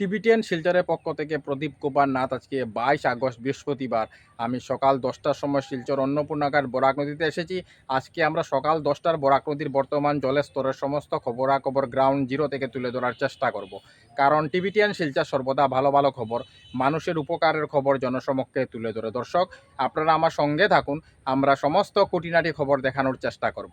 Tibetan শিলচরের পক্ষ থেকে প্রদীপ কুমার নাথ আজকে বাইশ আগস্ট বৃহস্পতিবার। আমি সকাল দশটার সময় শিলচর অন্নপূর্ণাঘাট বরাক নদীতে এসেছি। আজকে আমরা সকাল দশটার বরাক নদীর বর্তমান জলের স্তরের সমস্ত খবরাখবর গ্রাউন্ড জিরো থেকে তুলে ধরার চেষ্টা করব। কারণ টিবিটিয়ান শিলচর সর্বদা ভালো ভালো খবর। মানুষের উপকারের খবর জনসমক্ষে তুলে ধরে। দর্শক, আপনারা আমার সঙ্গে থাকুন। আমরা সমস্ত খুঁটিনাটি খবর দেখানোর চেষ্টা করব।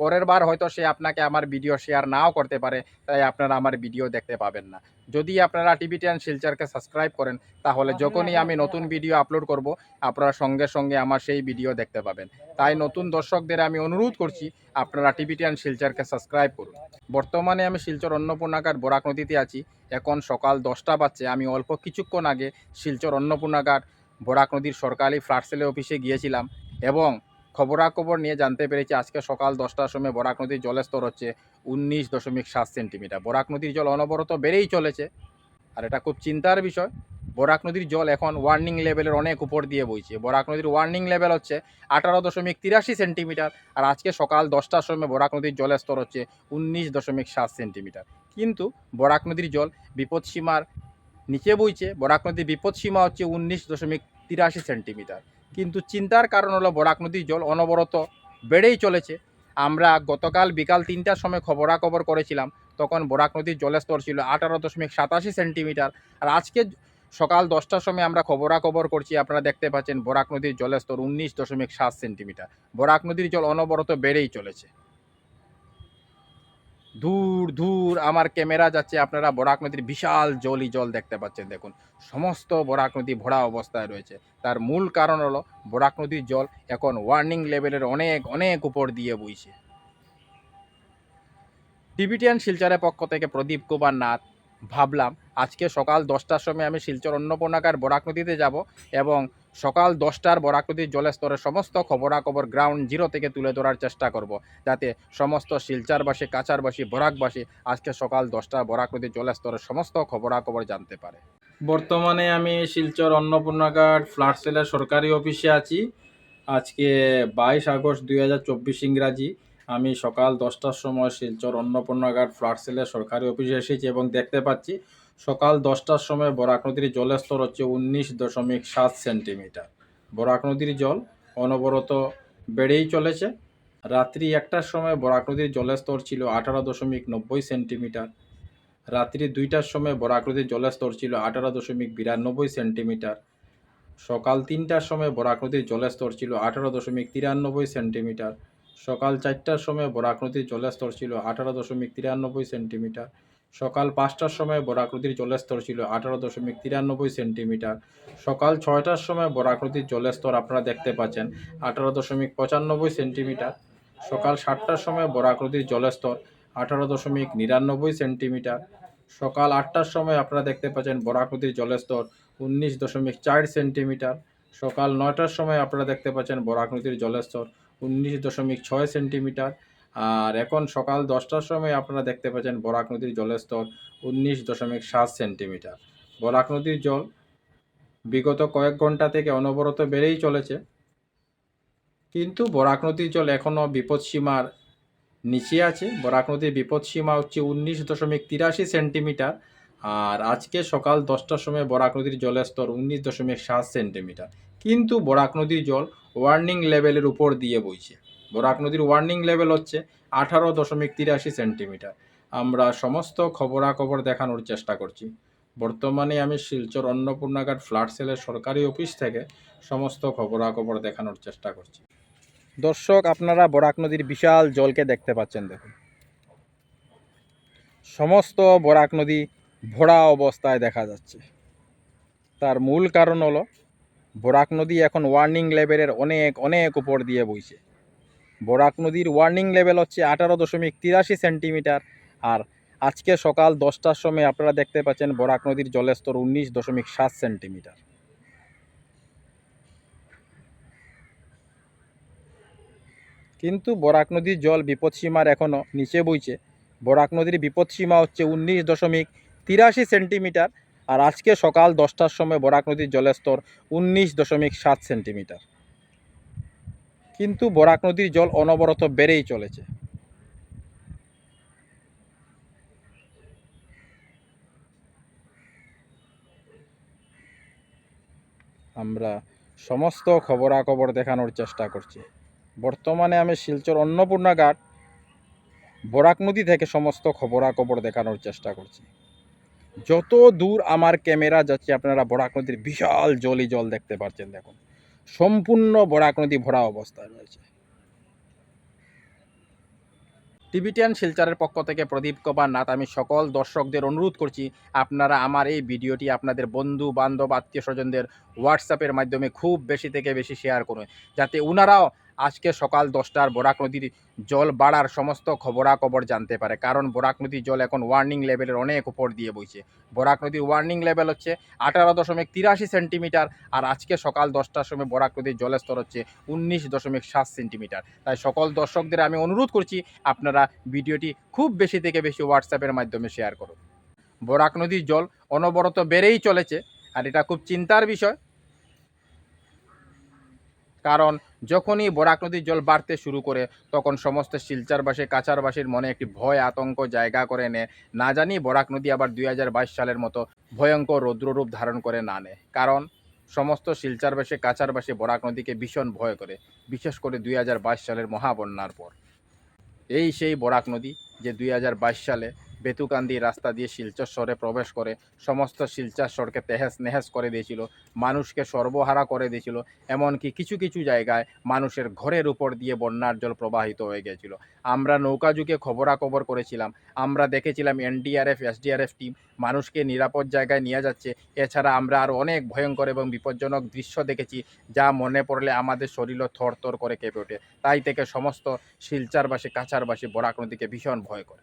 পরের বার হয়তো সে আপনাকে আমার ভিডিও শেয়ার নাও করতে পারে তাই আপনারা আমার ভিডিও দেখতে পাবেন না। যদি আপনারা টিভি টিবিটিয়ান শিলচারকে সাবস্ক্রাইব করেন তাহলে যখনই আমি নতুন ভিডিও আপলোড করব আপনারা সঙ্গে সঙ্গে আমার সেই ভিডিও দেখতে পাবেন। তাই নতুন দর্শকদের আমি অনুরোধ করছি আপনারা টিভি টিবিটিয়ান শিলচারকে সাবস্ক্রাইব করুন। বর্তমানে আমি শিলচর অন্নপূর্ণাঘাট বরাক নদীতে আছি এখন সকাল দশটা বাজছে আমি অল্প কিছুক্ষণ আগে শিলচর অন্নপূর্ণাঘাট বরাক নদীর সরকারি ফ্ল্যাট সেলে অফিসে গিয়েছিলাম এবং খবরাখবর নিয়ে জানতে পেরেছি আজকে সকাল দশটার সময় বরাক নদীর জলের স্তর হচ্ছে উনিশ দশমিক সাত সেন্টিমিটার। বরাক নদীর জল অনবরত বেড়েই চলেছে। আর এটা খুব চিন্তার বিষয়। বরাক নদীর জল এখন ওয়ার্নিং লেভেলের অনেক উপর দিয়ে বইছে। বরাক নদীর ওয়ার্নিং লেভেল হচ্ছে আঠারো দশমিক তিরাশি সেন্টিমিটার। আর আজকে সকাল দশটার সময় বরাক নদীর জলের স্তর হচ্ছে উনিশ দশমিক সাত সেন্টিমিটার। কিন্তু বরাক নদীর জল বিপদসীমার নিচে বইছে। বরাক নদীর বিপদসীমা হচ্ছে উনিশ দশমিক তিরাশি সেন্টিমিটার। কিন্তু চিন্তার কারণ হলো বরাক নদীর জল অনবরত বেড়েই চলেছে। আমরা গতকাল বিকাল তিনটার সময় খবরাখবর করেছিলাম, তখন বরাক নদীর জলের স্তর ছিল আঠারো দশমিক সাতাশি সেন্টিমিটার। আর আজকে সকাল দশটার সময় আমরা খবরাখবর করছি, আপনারা দেখতে পাচ্ছেন বরাক নদীর জলের স্তর উনিশ দশমিক সাত সেন্টিমিটার। বরাক নদীর জল অনবরত বেড়েই চলেছে। দূর দূর আমার ক্যামেরা যাচ্ছে, আপনারা বরাক নদীর বিশাল জলই জল দেখতে পাচ্ছেন, দেখুন। সমস্ত বরাক নদী ভরা অবস্থায় রয়েছে। তার মূল কারণ হলো বরাক নদীর জল এখন ওয়ার্নিং লেভেলের অনেক অনেক উপর দিয়ে বইছে। টিবিটিয়ান শিলচরের পক্ষ থেকে প্রদীপ কুমার নাথ, ভাবলাম আজকে সকাল দশটার সময় আমি শিলচর অন্নপূর্ণাকার বরাক নদীতে যাব এবং সকাল দশটার বরাক নদীর জলের স্তরের সমস্ত খবরাখবর গ্রাউন্ড জিরো থেকে তুলে ধরার চেষ্টা করব, যাতে সমস্ত শিলচারবাসী, কাছারবাসী, বরাকবাসী আজকে সকাল দশটার বরাক নদীর জলের স্তরের সমস্ত খবরাখবর জানতে পারে। বর্তমানে আমি শিলচর অন্নপূর্ণাঘাট ফ্ল্যাট সেলের সরকারি অফিসে আছি। আজকে বাইশ আগস্ট দুই হাজার চব্বিশ ইংরাজি। আমি সকাল দশটার সময় শিলচর অন্নপূর্ণাঘাট ফ্ল্যাট সেলের সরকারি অফিসে এসেছি এবং দেখতে পাচ্ছি সকাল দশটার সময় বরাক নদীর জলের স্তর হচ্ছে উনিশ দশমিক সাত সেন্টিমিটার। বরাক নদীর জল অনবরত বেড়েই চলেছে। রাত্রি একটার সময় বরাক নদীর জলের স্তর ছিল আঠারো দশমিক নব্বই সেন্টিমিটার। রাত্রি দুইটার সময় বরাক নদীর জলের স্তর ছিল আঠারো দশমিক বিরানব্বই সেন্টিমিটার। সকাল তিনটার সময় বরাক নদীর জলের স্তর ছিল আঠারো দশমিক তিরানব্বই সেন্টিমিটার। সকাল চারটার সময় বরাক নদীর জলের স্তর ছিল আঠারো দশমিক তিরানব্বই সেন্টিমিটার। সকাল পাঁচটার সময় বরাক নদীর জলের স্তর ছিল আঠারো দশমিক তিরানব্বই সেন্টিমিটার। সকাল ছয়টার সময় বরাক নদীর জলের স্তর আপনারা দেখতে পাচ্ছেন, আঠারো দশমিক পঁচানব্বই সেন্টিমিটার। সকাল সাতটার সময় বরাক নদীর জলের স্তর আঠারো দশমিক নিরানব্বই সেন্টিমিটার। সকাল আটটার সময় আপনারা দেখতে পাচ্ছেন বরাক নদীর জলের স্তর উনিশ দশমিক চার সেন্টিমিটার। সকাল নয়টার সময় আপনারা দেখতে পাচ্ছেন বরাক নদীর জলের স্তর উনিশ দশমিক ছয় সেন্টিমিটার। আর এখন সকাল দশটার সময় আপনারা দেখতে পাচ্ছেন বরাক নদীর জলের স্তর উনিশ দশমিক সাত সেন্টিমিটার। বরাক নদীর জল বিগত কয়েক ঘণ্টা থেকে অনবরত বেড়েই চলেছে। কিন্তু বরাক নদীর জল এখনও বিপদসীমার নিচে আছে। বরাক নদীর বিপদসীমা হচ্ছে উনিশ দশমিক তিরাশি সেন্টিমিটার আর আজকে সকাল দশটার সময় বরাক নদীর জলের স্তর উনিশ দশমিক সাত সেন্টিমিটার। কিন্তু বরাক নদীর জল ওয়ার্নিং লেভেলের উপর দিয়ে বইছে। বরাক নদীর ওয়ার্নিং লেভেল হচ্ছে আঠারো দশমিক তিরাশি সেন্টিমিটার আমরা সমস্ত খবরাখবর দেখানোর চেষ্টা করছি। বর্তমানে আমি শিলচর অন্নপূর্ণাঘাট ফ্ল্যাট সেলের সরকারি অফিস থেকে সমস্ত খবরাখবর দেখানোর চেষ্টা করছি। দর্শক, আপনারা বরাক নদীর বিশাল জলকে দেখতে পাচ্ছেন, দেখুন। সমস্ত বরাক নদী ভরা অবস্থায় দেখা যাচ্ছে। তার মূল কারণ হলো, বরাক নদী এখন ওয়ার্নিং লেভেলের অনেক অনেক উপর দিয়ে বইছে। বরাক নদীর ওয়ার্নিং লেভেল হচ্ছে আঠারো দশমিক তিরাশি সেন্টিমিটার আর আজকে সকাল দশটার সময় আপনারা দেখতে পাচ্ছেন বরাক নদীর জলস্তর উনিশ দশমিক সাত সেন্টিমিটার কিন্তু বরাক নদীর জল বিপদসীমার এখনও নিচে বইছে। বরাক নদীর বিপদসীমা হচ্ছে উনিশ দশমিক তিরাশি সেন্টিমিটার আর আজকে সকাল দশটার সময় বরাক নদীর জলস্তর উনিশ দশমিক সাত সেন্টিমিটার কিন্তু বরাক নদীর জল অনবরত বেড়েই চলেছে। আমরা সমস্ত খবরাখবর দেখানোর চেষ্টা করছি। বর্তমানে আমি শিলচর অন্নপূর্ণা ঘাট, বরাক নদী থেকে সমস্ত খবরাখবর দেখানোর চেষ্টা করছি। যত দূর আমার ক্যামেরা যাচ্ছে, আপনারা বরাক নদীর বিশাল জলই জল দেখতে পাচ্ছেন, দেখুন। সম্পূর্ণ বরাক নদী ভরা অবস্থায় রয়েছে। টিভিটিয়ান শিলচারের পক্ষ থেকে প্রদীপ কুমার নাথ, আমি সকল দর্শকদের অনুরোধ করছি, আপনারা আমার এই ভিডিওটি আপনাদের বন্ধু, বান্ধব আত্মীয় স্বজনদের হোয়াটসঅ্যাপের মাধ্যমে খুব বেশি থেকে বেশি শেয়ার করুন। যাতে ওনারাও আজকে সকাল দশটার বরাক নদীর জল বাড়ার সমস্ত খবরাখবর জানতে পারে। কারণ বরাক নদীর জল এখন ওয়ার্নিং লেভেলের অনেক উপর দিয়ে বইছে। বরাক নদীর ওয়ার্নিং লেভেল হচ্ছে আঠারো দশমিক তিরাশি সেন্টিমিটার আর আজকে সকাল দশটার সময় বরাক নদীর জলের স্তর হচ্ছে উনিশ দশমিক সাত সেন্টিমিটার। তাই সকল দর্শকদের আমি অনুরোধ করছি আপনারা ভিডিওটি খুব বেশি থেকে বেশি হোয়াটসঅ্যাপের মাধ্যমে শেয়ার করুন। বরাক নদীর জল অনবরত বেড়েই চলেছে আর এটা খুব চিন্তার বিষয়। কারণ যখনই বরাক নদীর জল বাড়তে শুরু করে, তখন সমস্ত শিলচারবাসী, কাছারবাসীর মনে একটি ভয়, আতঙ্ক জায়গা করে নেয়। না জানি বরাক নদী আবার দুই হাজার বাইশ সালের মতো ভয়ঙ্কর রৌদ্ররূপ ধারণ করে না নেয়। কারণ, সমস্ত শিলচারবাসী, কাছারবাসী বরাক নদীকে ভীষণ ভয় করে, বিশেষ করে দুই হাজার বাইশ সালের মহাবন্যার পর। এই সেই বরাক নদী যে দুই হাজার বাইশ সালে বেতুকান্দি রাস্তা দিয়ে শিলচর শহরে প্রবেশ করে সমস্ত শিলচর শহরকে তেহেস নেহেস করে দিয়েছিল, মানুষকে সর্বহারা করে দিয়েছিল, এমনকি কিছু কিছু জায়গায় মানুষের ঘরের উপর দিয়ে বন্যার জল প্রবাহিত হয়ে গিয়েছিল। আমরা নৌকা যুগে খবরাখবর করেছিলাম, আমরা দেখেছিলাম এনডিআরএফ, এসডিআরএফ টিম মানুষকে নিরাপদ জায়গায় নিয়ে যাচ্ছে। এছাড়া আমরা আরও অনেক ভয়ঙ্কর এবং বিপজ্জনক দৃশ্য দেখেছি, যা মনে পড়লে আমাদের শরীরও থর থর করে কেঁপে ওঠে। তাই থেকে সমস্ত শিলচারবাসী কাছারবাসী বরাক নদীকে ভীষণ ভয় করে।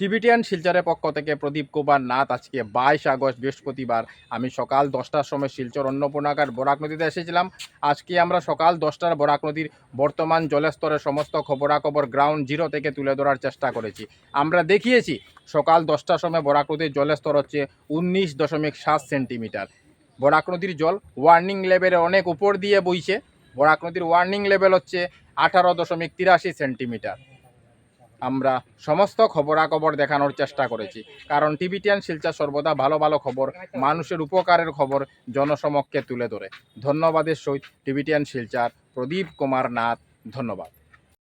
টিবিটিয়ান শিলচরের পক্ষ থেকে প্রদীপ কুমার নাথ আজকে বাইশ আগস্ট বৃহস্পতিবার। আমি সকাল দশটার সময় শিলচর অন্নপূর্ণাঘাট বরাক নদীতে এসেছিলাম। আজকে আমরা সকাল দশটার বরাক নদীর বর্তমান জলস্তরের সমস্ত খবরাখবর গ্রাউন্ড জিরো থেকে তুলে ধরার চেষ্টা করেছি। আমরা দেখিয়েছি সকাল দশটার সময় বরাক নদীর জলের স্তর হচ্ছে উনিশ দশমিক সাত সেন্টিমিটার। বরাক নদীর জল ওয়ার্নিং লেভেলের অনেক উপর দিয়ে বইছে। বরাক নদীর ওয়ার্নিং লেভেল হচ্ছে আঠারো দশমিক তিরাশি সেন্টিমিটার। আমরা সমস্ত খবরাখবর দেখানোর চেষ্টা করেছি। কারণ টিভি টেন শিলচা সর্বদা ভালো ভালো খবর, মানুষের উপকারের খবর জনসমক্ষে তুলে ধরে। ধন্যবাদের সহিত টিভি টেন শিলচার, প্রদীপ কুমার নাথ, ধন্যবাদ।